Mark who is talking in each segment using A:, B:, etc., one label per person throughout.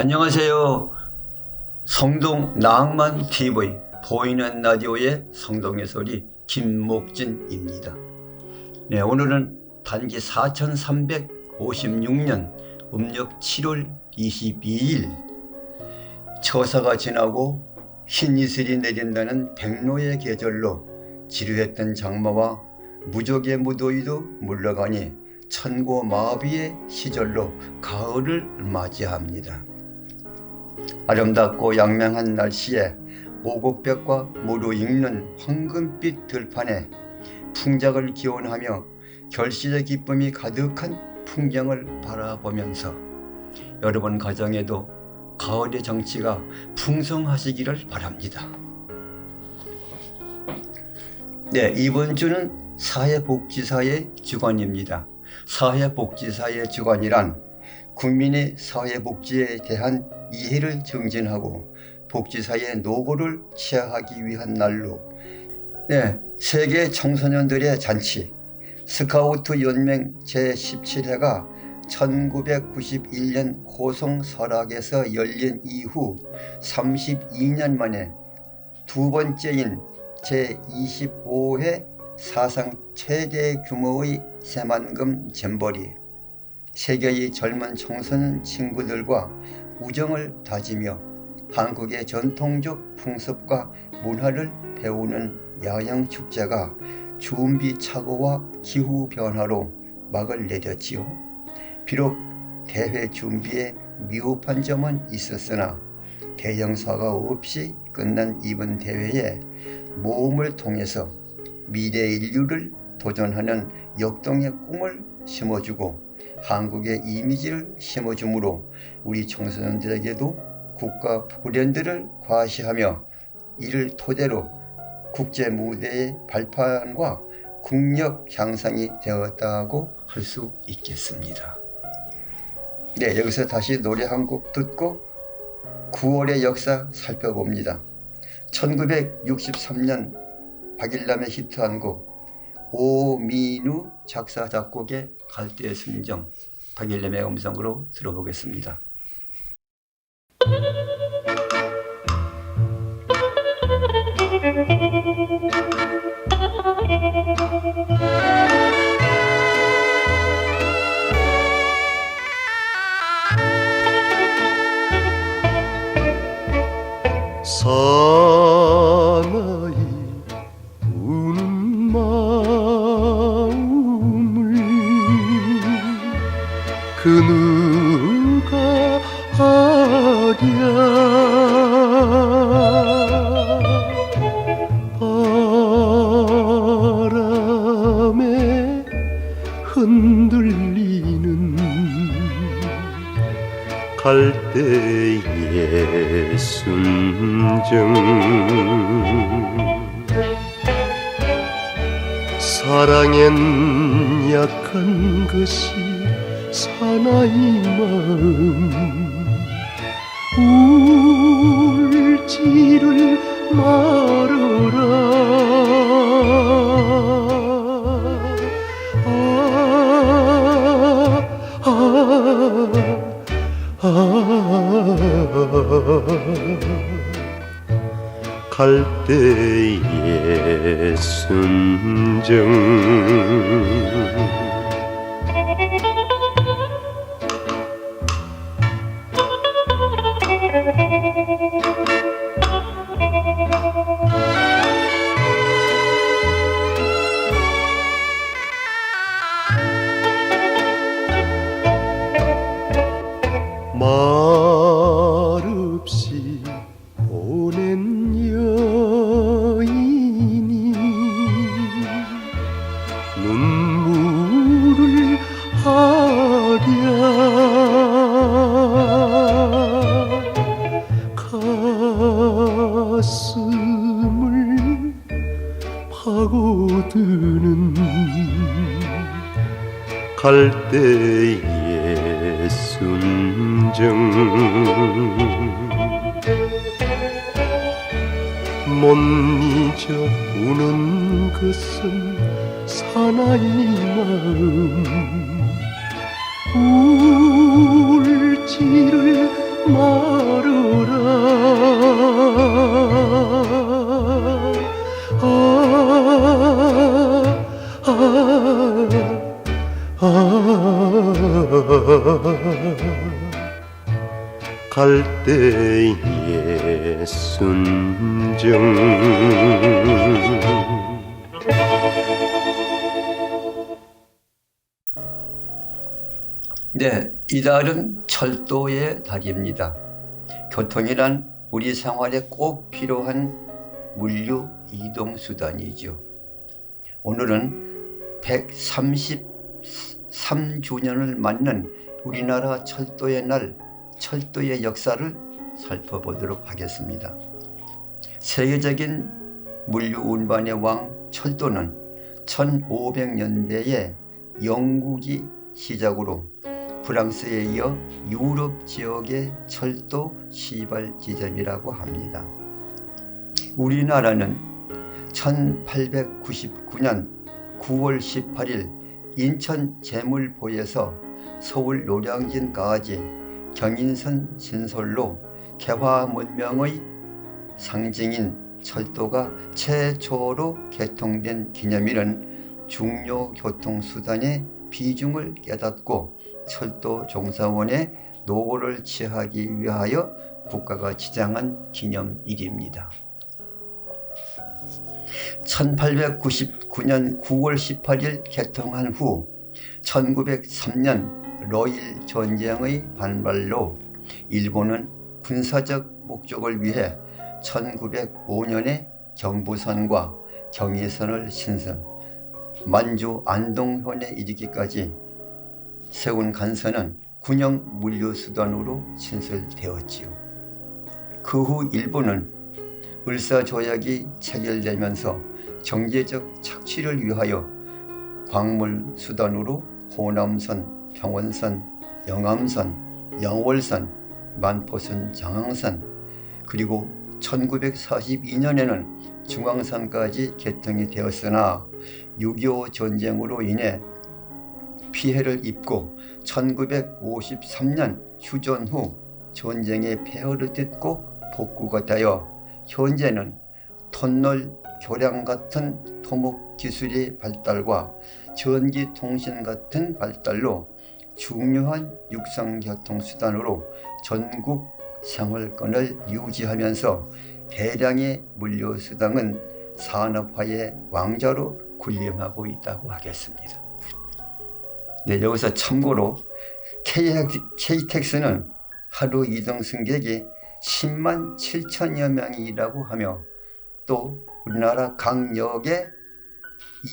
A: 네, 안녕하세요. 성동 낭만 TV 보이는 라디오의 성동의 소리 김목진입니다. 네, 오늘은 단기 4356년 음력 7월 22일 처사가 지나고 흰 이슬이 내린다는 백로의 계절로 지루했던 장마와 무적의 무더위도 물러가니 천고 마비의 시절로 가을을 맞이합니다. 아름답고 양명한 날씨에 오곡백과 무르익는 황금빛 들판에 풍작을 기원하며 결실의 기쁨이 가득한 풍경을 바라보면서 여러분 가정에도 가을의 정치가 풍성하시기를 바랍니다. 네, 이번 주는 사회복지사의 주관입니다. 사회복지사의 주관이란 국민의 사회복지에 대한 이해를 증진하고 복지사의 노고를 취하하기 위한 날로 네, 세계 청소년들의 잔치 스카우트 연맹 제17회가 1991년 고성 설악에서 열린 이후 32년 만에 두 번째인 제25회 사상 최대 규모의 새만금 잼버리 세계의 젊은 청소년 친구들과 우정을 다지며 한국의 전통적 풍습과 문화를 배우는 야영 축제가 준비 착오와 기후 변화로 막을 내렸지요. 비록 대회 준비에 미흡한 점은 있었으나 대형사가 없이 끝난 이번 대회에 모험을 통해서 미래 인류를 도전하는 역동의 꿈을 심어주고 한국의 이미지를 심어주므로 우리 청소년들에게도 국가 브랜드를 과시하며 이를 토대로 국제 무대의 발판과 국력 향상이 되었다고 할 수 있겠습니다. 네, 여기서 다시 노래 한 곡 듣고 9월의 역사 살펴봅니다. 1963년 박일남의 히트한 곡 오민우 작사 작곡의 갈대의 순정 박일남의 음성으로 들어보겠습니다.
B: 사 사랑엔 약한 것이 사나이 마음. 울지를 말아라. 아, 아, 갈대의 순정 가슴을 파고드는 갈대의 순정. 못 잊어 우는 것은 사나이 마음. 울지를 말어라. 갈 때의 순정
A: 네, 이달은 철도의 달입니다. 교통이란 우리 생활에 꼭 필요한 물류 이동 수단이죠. 오늘은 133주년을 맞는 우리나라 철도의 날, 철도의 역사를 살펴보도록 하겠습니다. 세계적인 물류 운반의 왕 철도는 1500년대에 영국이 시작으로 프랑스에 이어 유럽 지역의 철도 시발 지점이라고 합니다. 우리나라는 1899년 9월 18일 인천 제물포에서 서울 노량진까지 경인선 신설로 개화 문명의 상징인 철도가 최초로 개통된 기념일은 중요 교통수단의 비중을 깨닫고 철도 종사원의 노고를 취하기 위하여 국가가 지정한 기념일입니다. 1899년 9월 18일 개통한 후 1903년 러일 전쟁의 반발로 일본은 군사적 목적을 위해 1905년에 경부선과 경의선을 신선, 만주 안동현에 이르기까지 세운 간선은 군용 물류 수단으로 신설되었지요. 그 후 일본은 을사조약이 체결되면서 경제적 착취를 위하여 광물 수단으로 호남선, 평원선, 영암선, 영월선, 만포선, 장항선 그리고 1942년에는 중앙선까지 개통이 되었으나 6.25 전쟁으로 인해 피해를 입고 1953년 휴전 후 전쟁의 폐허를 딛고 복구가 되어 현재는 터널 교량 같은 토목 기술의 발달과 전기 통신 같은 발달로 중요한 육상 교통 수단으로 전국 생활권을 유지하면서 대량의 물류 수당은 산업화의 왕자로 군림하고 있다고 하겠습니다. 네, 여기서 참고로 KTX는 하루 이동 승객이 10만 7천여 명이라고 하며 또 우리나라 각 역의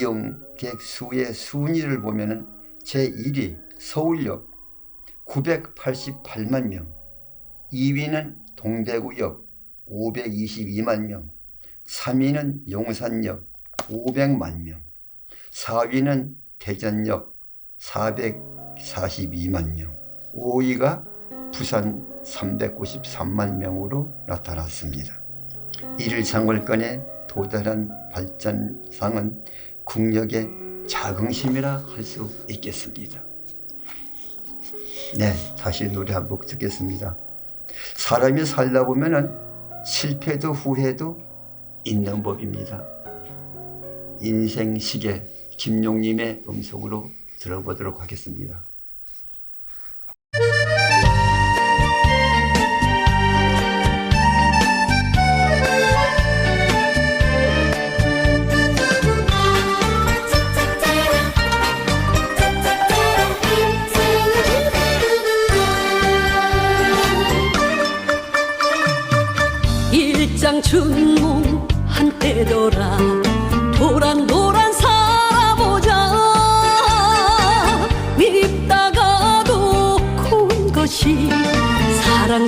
A: 이용 객 수의 순위를 보면 제1위 서울역 988만 명, 2위는 동대구역 522만 명, 3위는 용산역 500만 명, 4위는 대전역 442만 명, 5위가 부산 393만 명으로 나타났습니다. 이를 상월권에 도달한 발전상은 국력의 자긍심이라 할 수 있겠습니다. 네, 다시 노래 한 곡 듣겠습니다. 사람이 살다 보면은 실패도 후회도 있는 법입니다. 인생 시계 김용님의 음성으로 들어보도록 하겠습니다.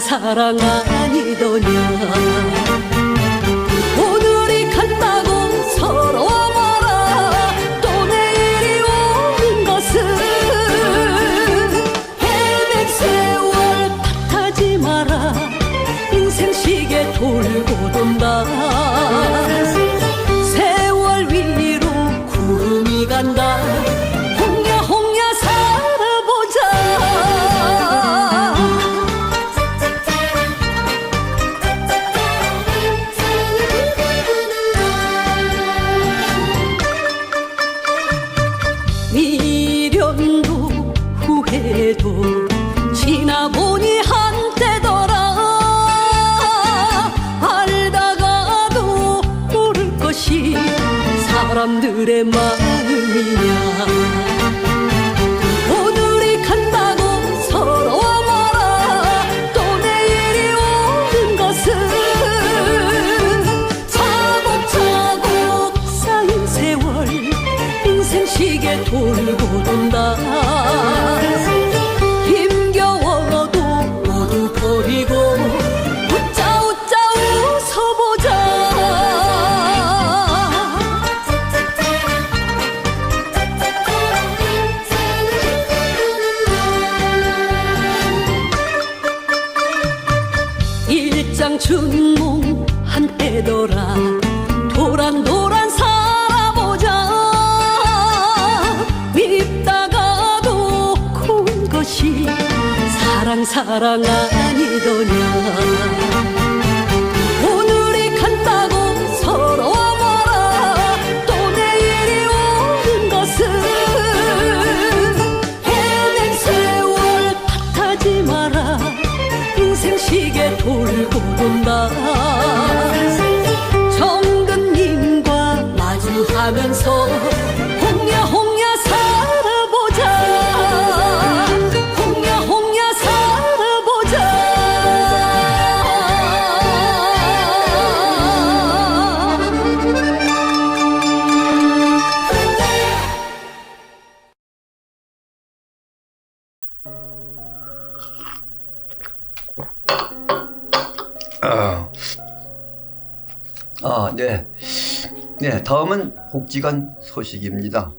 C: 사랑 아니더냐 아,
A: 네. 네, 다음은 복지관 소식입니다.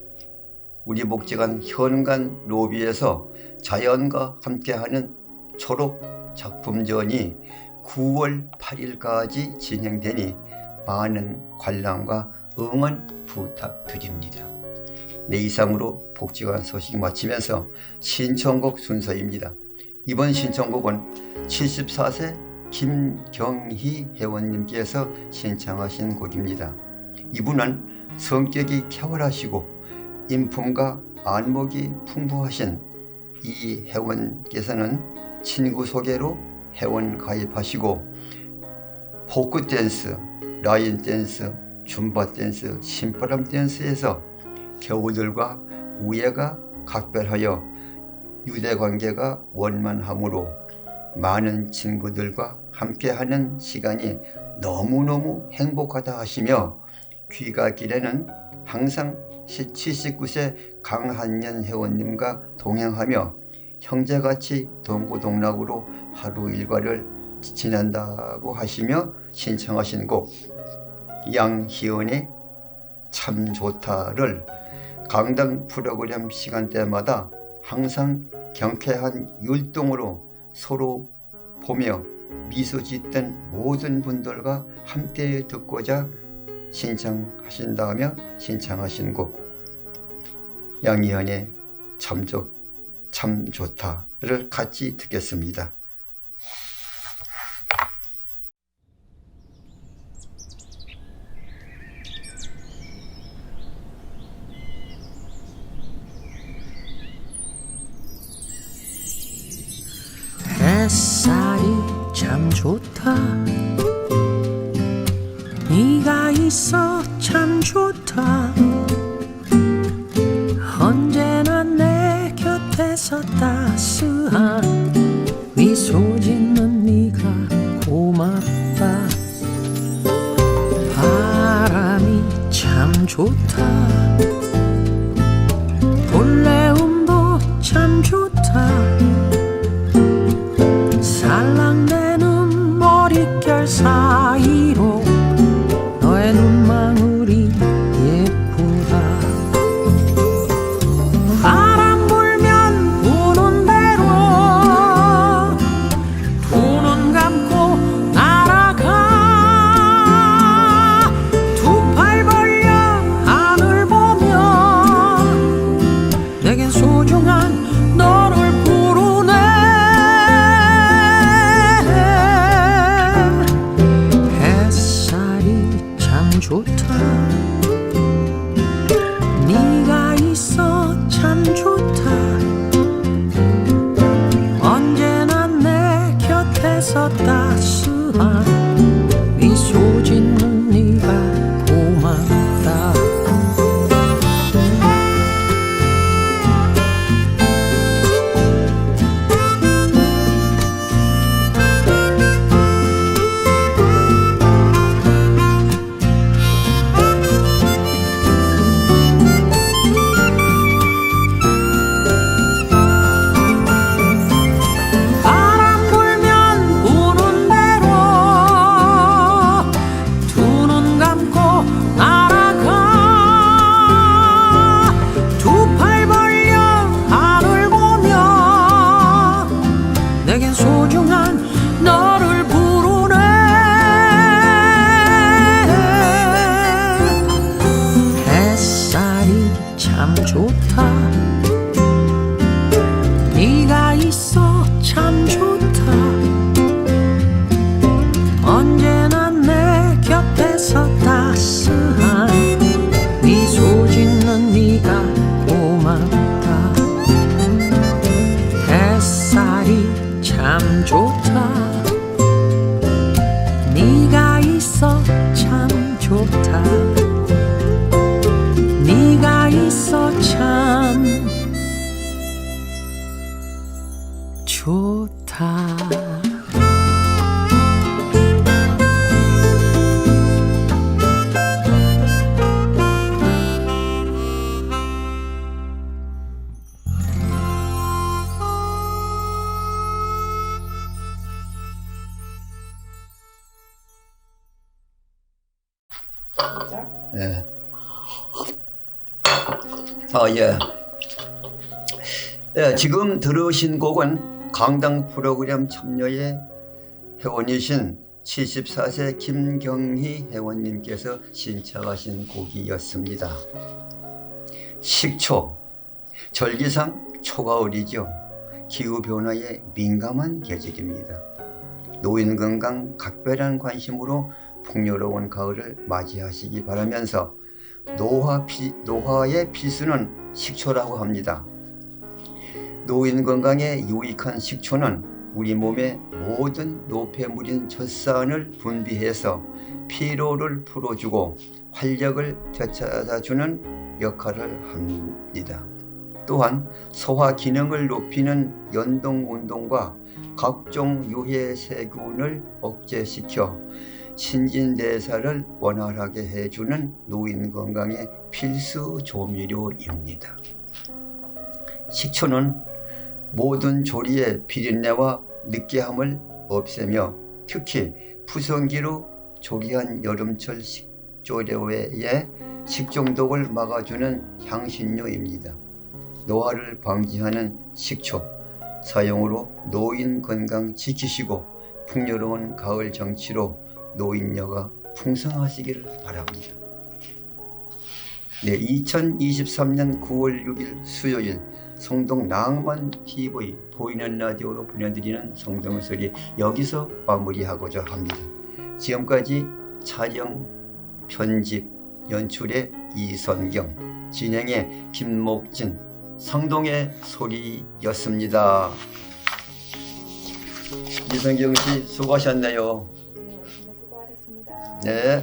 A: 우리 복지관 현관 로비에서 자연과 함께하는 초록 작품전이 9월 8일까지 진행되니 많은 관람과 응원 부탁드립니다. 네, 이상으로 복지관 소식 마치면서 신청곡 순서입니다. 이번 신청곡은 74세 김경희 회원님께서 신청하신 곡입니다. 이분은 성격이 쾌활하시고 인품과 안목이 풍부하신 이 회원께서는 친구 소개로 회원 가입하시고 포크 댄스, 라인 댄스, 줌바 댄스, 신바람 댄스에서 겨우들과 우애가 각별하여 유대 관계가 원만하므로 많은 친구들과 함께하는 시간이 너무너무 행복하다 하시며 귀가 길에는 항상 79세 강한년 회원님과 동행하며 형제같이 동고동락으로 하루 일과를 지낸다고 하시며 신청하신 곡 양희은의 참 좋다를 강당 프로그램 시간대마다 항상 경쾌한 율동으로 서로 보며 미소 짓던 모든 분들과 함께 듣고자 신청하신다며 신청하신 곡 양희연의 참, 좋, 참 좋다를 같이 듣겠습니다.
D: 좋다. 네가 있어 참 좋다. 언제나 내 곁에서 따스한 미소 짓는 네가 고맙다. 바람이 참 좋다 네 아,
A: 예. 예, 지금 들으신 곡은 강당 프로그램 참여의 회원이신 74세 김경희 회원님께서 신청하신 곡이었습니다. 식초. 절기상 초가을이죠. 기후변화에 민감한 계절입니다. 노인 건강 각별한 관심으로 풍요로운 가을을 맞이하시기 바라면서 노화 피, 노화의 필수는 식초라고 합니다. 노인 건강에 유익한 식초는 우리 몸의 모든 노폐물인 젖산을 분비해서 피로를 풀어주고 활력을 되찾아주는 역할을 합니다. 또한 소화 기능을 높이는 연동 운동과 각종 유해 세균을 억제시켜 신진대사를 원활하게 해주는 노인 건강의 필수 조미료입니다. 식초는 모든 조리의 비린내와 느끼함을 없애며 특히 푸성기로 조리한 여름철 식조류의 식중독을 막아주는 향신료입니다. 노화를 방지하는 식초 사용으로 노인 건강 지키시고 풍요로운 가을 정치로 노인녀가 풍성하시기를 바랍니다. 네, 2023년 9월 6일 수요일 성동 낭만 TV 보이는 라디오로 보내드리는 성동의 소리 여기서 마무리하고자 합니다. 지금까지 촬영, 편집, 연출의 이선경, 진행의 김목진, 성동의 소리였습니다. 이선경 씨 수고하셨네요. 诶